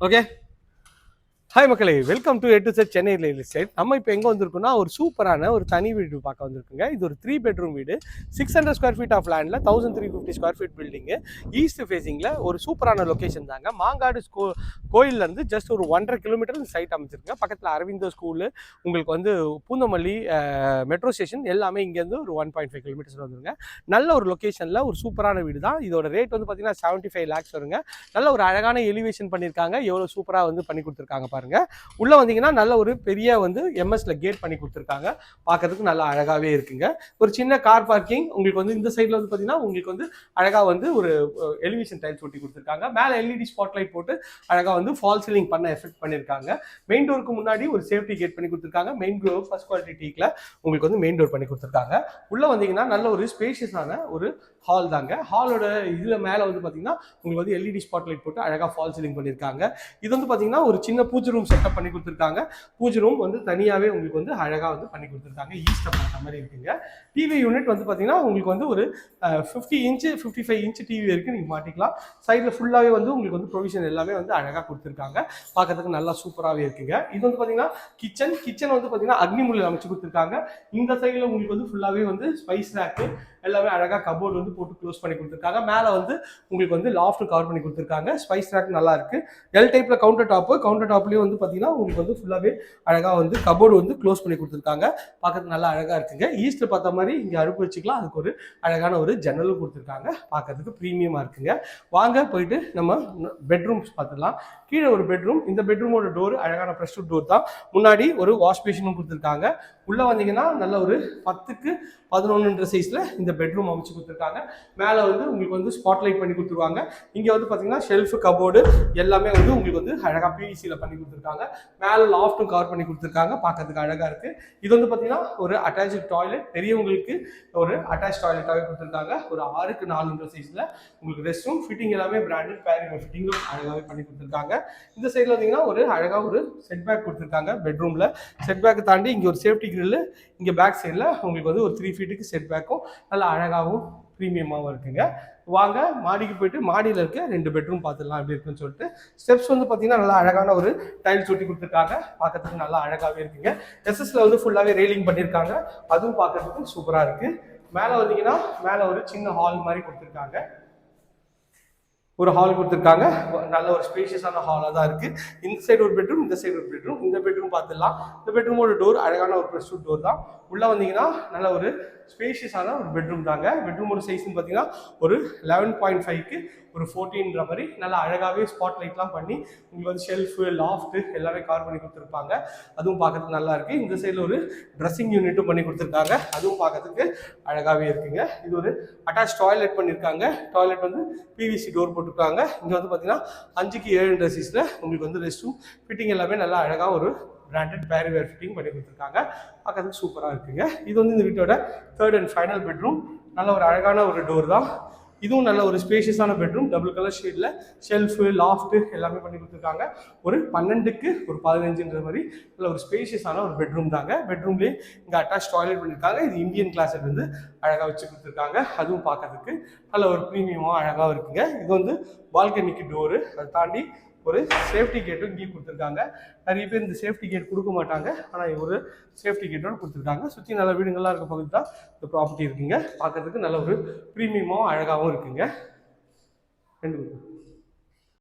Okay. Hi மக்களே. Welcome to எட்டு set Chennai real estate நம்ம இப்போ எங்கே வந்திருக்கோம்னா ஒரு சூப்பரான ஒரு தனி வீடு பார்க்க வந்திருக்குங்க. இது ஒரு த்ரீ பெட்ரூம் வீடு. Six hundred square feet of லேண்டில் thousand three fifty square feet building east ஃபேஸிங்கில் ஒரு சூப்பரான லொக்கேஷன் தாங்க. மாங்காடு ஸ்கூ கோயிலேருந்து ஜஸ்ட் ஒரு ஒன்றரை கிலோமீட்டர் இந்த சைட் அமைச்சிருக்குங்க பக்கத்தில் அரவிந்தோ ஸ்கூலு உங்களுக்கு வந்து பூந்தமல்லி மெட்ரோ ஸ்டேஷன் எல்லாமே இங்கேருந்து ஒரு ஒன் பாயிண்ட் ஃபைவ் கிலோமீட்டர்ஸ் வந்துருங்க. நல்ல ஒரு லொக்கேஷனில் ஒரு சூப்பரான வீடு தான். இதோட ரேட் வந்து பார்த்தீங்கன்னா செவன்ட்டி ஃபைவ் லேக்ஸ் வருங்க. நல்ல ஒரு அழகான எலிவேஷன் பண்ணியிருக்காங்க எவ்வளோ சூப்பராக வந்து பண்ணி கொடுத்துருக்காங்க பாருங்க. உள்ள வந்தீங்கன்னா நல்ல ஒரு பெரிய வந்து எம்எஸ்ல கேட் பண்ணி கொடுத்துருக்காங்க. பார்க்கறதுக்கு நல்லா அழகாவே இருக்குங்க. ஒரு சின்ன கார் பார்க்கிங் உங்களுக்கு வந்து இந்த சைடில் வந்து பார்த்தீங்கன்னா உங்களுக்கு வந்து அழகா வந்து ஒரு எலிவேஷன் டைல்ஸ் ஒட்டி கொடுத்துருக்காங்க. மேலே எல்இடி ஸ்பாட் லைட் போட்டு அழகா வந்து ஃபால் சீலிங் பண்ண எஃபெக்ட் பண்ணியிருக்காங்க மெயின் டோருக்கு முன்னாடி ஒரு சேஃப்டி கேட் பண்ணி கொடுத்துருக்காங்க. மெயின் டோர் ஃபர்ஸ்ட் குவாலிட்டி டீக்ல உங்களுக்கு வந்து மெயின் டோர் பண்ணி கொடுத்துருக்காங்க. உள்ள வந்தீங்கன்னா நல்ல ஒரு ஸ்பேஷியஸான ஒரு ஹால் தாங்க. ஹாலோட இதில் மேல வந்து பாத்தீங்கன்னா உங்களுக்கு வந்து எல்இடி ஸ்பாட் லைட் போட்டு அழகா ஃபால் சீலிங் பண்ணியிருக்காங்க இது வந்து பாத்தீங்கன்னா ஒரு சின்ன பூச்சி பூஜை ரூம் செட்டப் பண்ணி கொடுத்துருக்காங்க. பூஜை ரூம் வந்து தனியாகவே உங்களுக்கு வந்து அழகாக வந்து பண்ணி கொடுத்துருக்காங்க. ஈஸ்ட் பார்த்த மாதிரி இருக்குங்க. டிவி யூனிட் வந்து பார்த்தீங்கன்னா உங்களுக்கு வந்து ஒரு fifty inch fifty five inch TV இருக்குது நீங்கள் மாட்டிக்கலாம். சைடில் ஃபுல்லாகவே வந்து உங்களுக்கு வந்து ப்ரொவிஷன் எல்லாமே வந்து அழகாக கொடுத்துருக்காங்க. பார்க்கறதுக்கு நல்லா சூப்பராகவே இருக்குங்க. இது வந்து பார்த்தீங்கன்னா கிச்சன் கிச்சன் வந்து பார்த்தீங்கன்னா அக்னி முலையில் அமைச்சு கொடுத்துருக்காங்க. இந்த சைடில் உங்களுக்கு வந்து ஃபுல்லாகவே வந்து ஸ்பைஸ் ரேக்கு எல்லாமே அழகாக கபோர்டு வந்து போட்டு க்ளோஸ் பண்ணி கொடுத்துருக்காங்க. மேலே வந்து உங்களுக்கு வந்து லாஃப்ட் கவர் பண்ணி கொடுத்துருக்காங்க. ஸ்பைஸ் ரேக் நல்லா இருக்கு. எல் டைப்ல கவுண்டர் டாப்பு கவுண்டர் டாப்லயும் வந்து பார்த்தீங்கன்னா உங்களுக்கு வந்து ஃபுல்லாகவே அழகாக வந்து கபோர்டு வந்து க்ளோஸ் பண்ணி கொடுத்துருக்காங்க. பார்க்கறதுக்கு நல்லா அழகாக இருக்குங்க. ஈஸ்ட் பார்த்த மாதிரி இங்கே அடுப்பு வச்சுக்கலாம். அதுக்கு ஒரு அழகான ஒரு ஜன்னலும் கொடுத்துருக்காங்க. பார்க்கறதுக்கு ப்ரீமியமாக இருக்குங்க. வாங்க போயிட்டு நம்ம பெட்ரூம்ஸ் பார்த்துடலாம். கீழே ஒரு பெட்ரூம் இந்த பெட்ரூமோட டோர் அழகான ப்ரெஷ் டோர் தான். முன்னாடி ஒரு வாஷ் பேஷனும் கொடுத்துருக்காங்க. உள்ளே வந்தீங்கன்னா நல்ல ஒரு பத்துக்கு பதினொன்றுன்ற சைஸில் இந்த பெட்ரூம் அமைச்சு கொடுத்துருக்காங்க. மேலே வந்து உங்களுக்கு வந்து ஸ்பாட்லைட் பண்ணி கொடுத்துருவாங்க. இங்கே வந்து பார்த்தீங்கன்னா ஷெல்ஃபு கபோர்டு எல்லாமே வந்து உங்களுக்கு வந்து அழகாக பிவிசியில் பண்ணி கொடுத்துருக்காங்க. மேலே லாஃப்ட்டும் கவர் பண்ணி கொடுத்துருக்காங்க. பார்க்கறதுக்கு அழகாக இருக்குது இது வந்து பார்த்தீங்கன்னா ஒரு அட்டாச்சு டாய்லெட் பெரியவங்களுக்கு ஒரு அட்டாச் டாய்லெட்டாகவே கொடுத்துருக்காங்க. ஒரு ஆறுக்கு நாலுன்ற சைஸில் உங்களுக்கு ரெஸ்ட் ரூம் ஃபிட்டிங் எல்லாமே பிராண்டட் பேரிங் ஃபிட்டிங்கும் அழகாகவே பண்ணி கொடுத்துருக்காங்க. இந்த சைடில் பார்த்தீங்கன்னா ஒரு அழகாக ஒரு செட் பேக் கொடுத்துருக்காங்க பெட்ரூமில் செட் பேக்கை தாண்டி இங்கே ஒரு சேஃப்டி கிரில் இங்கே பேக் சைடில் உங்களுக்கு வந்து ஒரு த்ரீ ஃபீட்டுக்கு செட் பேக்கும் நல்லா அழகாகவும் ப்ரீமியமாகவும் இருக்குங்க. வாங்க மாடிக்கு போயிட்டு மாடியில் இருக்க ரெண்டு பெட்ரூம் பார்த்துடலாம் எப்படி இருக்குன்னு சொல்லிட்டு ஸ்டெப்ஸ் வந்து பார்த்தீங்கன்னா நல்லா அழகான ஒரு டைல்ஸ் ஒட்டி கொடுத்துருக்காங்க. பார்க்கறதுக்கு நல்லா அழகாகவே இருக்குங்க. எஸ்எஸ்ல வந்து ஃபுல்லாகவே ரெயிலிங் பண்ணியிருக்காங்க அதுவும் பார்க்கறதுக்கு சூப்பராக இருக்குது மேலே வந்தீங்கன்னா மேலே ஒரு சின்ன ஹால் மாதிரி கொடுத்துருக்காங்க. ஒரு ஹால் கொடுத்துருக்காங்க. நல்ல ஒரு ஸ்பேஷியஸான ஹாலாக தான் இருக்கு. இந்த சைடு ஒரு பெட்ரூம் இந்த சைடு ஒரு பெட்ரூம் இந்த பெட்ரூம் பார்த்துடலாம். இந்த பெட்ரூமோட டோர் அழகான ஒரு ப்ரெஷ் டோர் தான். உள்ளே வந்தீங்கன்னா நல்ல ஒரு ஸ்பேஷியஸான ஒரு பெட்ரூம் தாங்க. பெட்ரூமோட சைஸ்னு பார்த்தீங்கன்னா ஒரு லெவன் பாயிண்ட் ஃபைவ்க்கு ஒரு ஃபோர்டீன்ற மாதிரி நல்லா அழகாகவே ஸ்பாட் லைட்லாம் பண்ணி உங்களுக்கு வந்து ஷெல்ஃபு லாஃப்ட்டு எல்லாமே கவர் பண்ணி கொடுத்துருப்பாங்க. அதுவும் பார்க்கறதுக்கு நல்லா இருக்குது இந்த சைடில் ஒரு ட்ரெஸ்ஸிங் யூனிட்டும் பண்ணி கொடுத்துருக்காங்க. அதுவும் பார்க்கறதுக்கு அழகாகவே இருக்குங்க. இது ஒரு அட்டாச் டாய்லெட் பண்ணியிருக்காங்க டாய்லெட் வந்து பிவிசி டோர் போட்டு போட்டிருக்காங்க. இங்கே வந்து பார்த்தீங்கன்னா அஞ்சுக்கு ஏழு சைஸில் உங்களுக்கு வந்து ரெஸ்ட் ரூம் ஃபிட்டிங் எல்லாமே நல்லா அழகாக ஒரு பிராண்டட் பேரிவேர் ஃபிட்டிங் பண்ணி கொடுத்துருக்காங்க. பார்க்கறதுக்கு சூப்பராக இருக்குங்க. இது வந்து இந்த வீட்டோட தேர்ட் அண்ட் ஃபைனல் பெட்ரூம் நல்ல ஒரு அழகான ஒரு டோர் தான். இதுவும் நல்ல ஒரு ஸ்பேஷியஸான பெட்ரூம் டபுள் கலர் ஷேடில் ஷெல்ஃபு லாஃப்ட்டு எல்லாமே பண்ணி கொடுத்துருக்காங்க. ஒரு பன்னெண்டுக்கு ஒரு பதினஞ்சுன்ற மாதிரி நல்ல ஒரு ஸ்பேஷியஸான ஒரு பெட்ரூம் தாங்க. பெட்ரூம்லேயே இங்கே அட்டாச் டாய்லெட் பண்ணியிருக்காங்க இது இந்தியன் கிளாஸில் வந்து அழகாக வச்சு கொடுத்துருக்காங்க. அதுவும் பார்க்கறதுக்கு நல்ல ஒரு ப்ரீமியமாக அழகாக இருக்குங்க. இது வந்து பால்கனிக்கு டோரு அதை தாண்டி ஒரு சேஃப்டி கேட்டும் இங்கேயும் கொடுத்துருக்காங்க. நிறைய பேர் இந்த சேஃப்டி கேட் கொடுக்க மாட்டாங்க. ஆனால் ஒரு சேஃப்டி கேட்டோட கொடுத்துருக்காங்க. சுற்றி நல்ல வீடுங்கள்லாம் இருக்க பகுதி தான் இந்த ப்ராப்பர்ட்டி இருக்குங்க. பார்க்கறதுக்கு நல்ல ஒரு ப்ரீமியமாகவும் அழகாகவும் இருக்குங்க. ரெண்டு